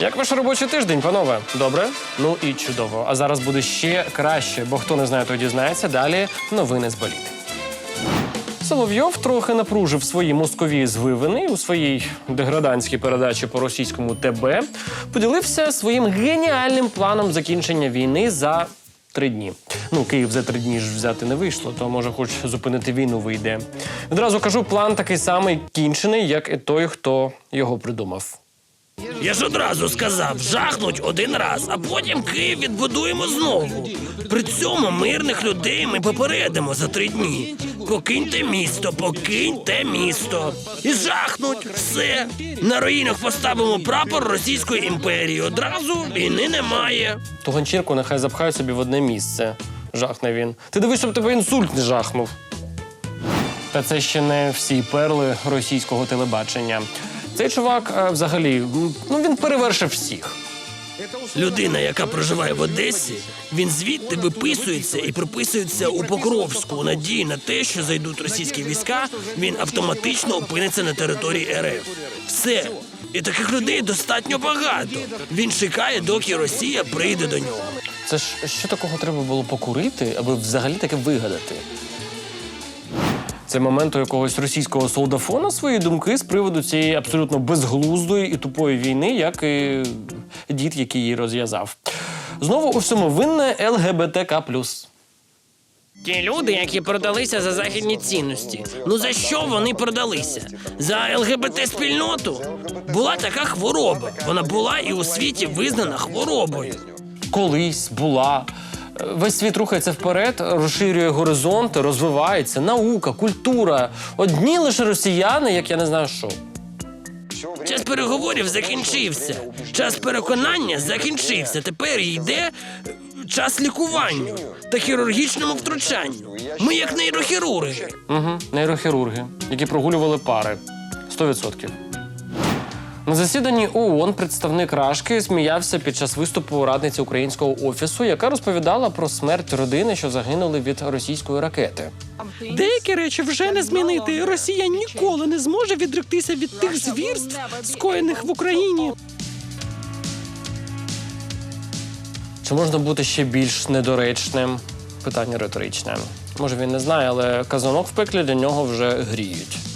Як ваш робочий тиждень, панове? Добре? Ну і чудово. А зараз буде ще краще, бо хто не знає, той дізнається. Далі новини з боліт. Соловйов трохи напружив свої мозкові звивини у своїй деградантській передачі по російському ТБ поділився своїм геніальним планом закінчення війни за три дні. Ну, Київ за три дні ж взяти не вийшло, то може, хоч зупинити війну вийде. Відразу кажу, план такий самий кінчений, як і той, хто його придумав. Я ж одразу сказав, жахнуть один раз, а потім Київ відбудуємо знову. При цьому мирних людей ми попередимо за три дні. Покиньте місто, покиньте місто. І жахнуть все. На руїнах поставимо прапор Російської імперії. Одразу війни немає. Ту ганчірку нехай запхають собі в одне місце. Жахне він. Ти дивись, щоб тебе інсульт не жахнув. Та це ще не всі перли російського телебачення. Цей чувак е, взагалі ну він перевершив всіх. Людина, яка проживає в Одесі, він звідти виписується і приписується у Покровську у надії на те, що зайдуть російські війська, він автоматично опиниться на території РФ. Все. І таких людей достатньо багато. Він чекає, доки Росія прийде до нього. Це ж що такого треба було покурити, аби взагалі таке вигадати? Це момент у якогось російського солдафона свої думки з приводу цієї абсолютно безглуздої і тупої війни, як і дід, який її розв'язав. Знову у всьому винне ЛГБТК. Ті люди, які продалися за західні цінності. Ну за що вони продалися? За ЛГБТ спільноту була така хвороба. Вона була і у світі визнана хворобою. колись була. Весь світ рухається вперед, розширює горизонти, розвивається наука, культура. Одні лише росіяни, як я не знаю що. Час переговорів закінчився. Час переконання закінчився. Тепер йде час лікуванню та хірургічному втручанню. Ми як нейрохірурги. Угу, нейрохірурги, які прогулювали пари. 100%. На засіданні ООН представник Рашки сміявся під час виступу радниці українського офісу, яка розповідала про смерть родини, що загинули від російської ракети. Деякі речі вже не змінити. Росія ніколи не зможе відректися від тих звірств, скоєних в Україні. Чи можна бути ще більш недоречним? Питання риторичне. Може він не знає, але казанок в пеклі для нього вже гріють.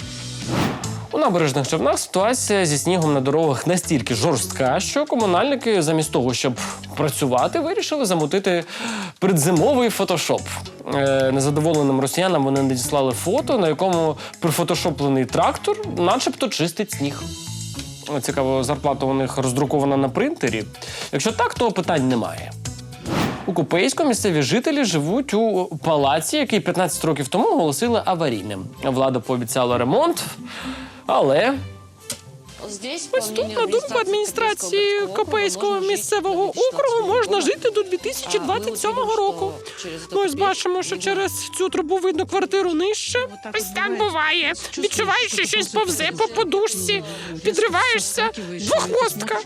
У набережних човнах ситуація зі снігом на дорогах настільки жорстка, що комунальники, замість того, щоб працювати, вирішили замутити предзимовий фотошоп. Е, незадоволеним росіянам вони надіслали фото, на якому прифотошоплений трактор, начебто чистить сніг. Цікаво, зарплата у них роздрукована на принтері. Якщо так, то питань немає. У Купейську місцеві жителі живуть у палаці, який 15 років тому оголосили аварійним. Влада пообіцяла ремонт, але Ось тут, на думку адміністрації Копейського місцевого округу, можна жити до 2027 року. Ну, ось бачимо, що через цю трубу видно квартиру нижче. Ось так буває. Відчуваєш, що щось повзе по подушці, підриваєшся. Двохвостка.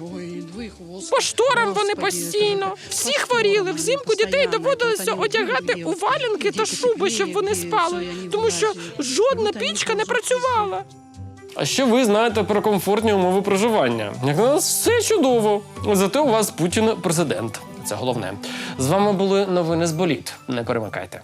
По шторам вони постійно. Всі хворіли. Взимку дітей доводилося одягати у валянки та шуби, щоб вони спали, тому що жодна пічка не працювала. А що ви знаєте про комфортні умови проживання? Як на нас все чудово. Зате у вас Путін президент. Це головне. З вами були новини з боліт. Не перемикайте.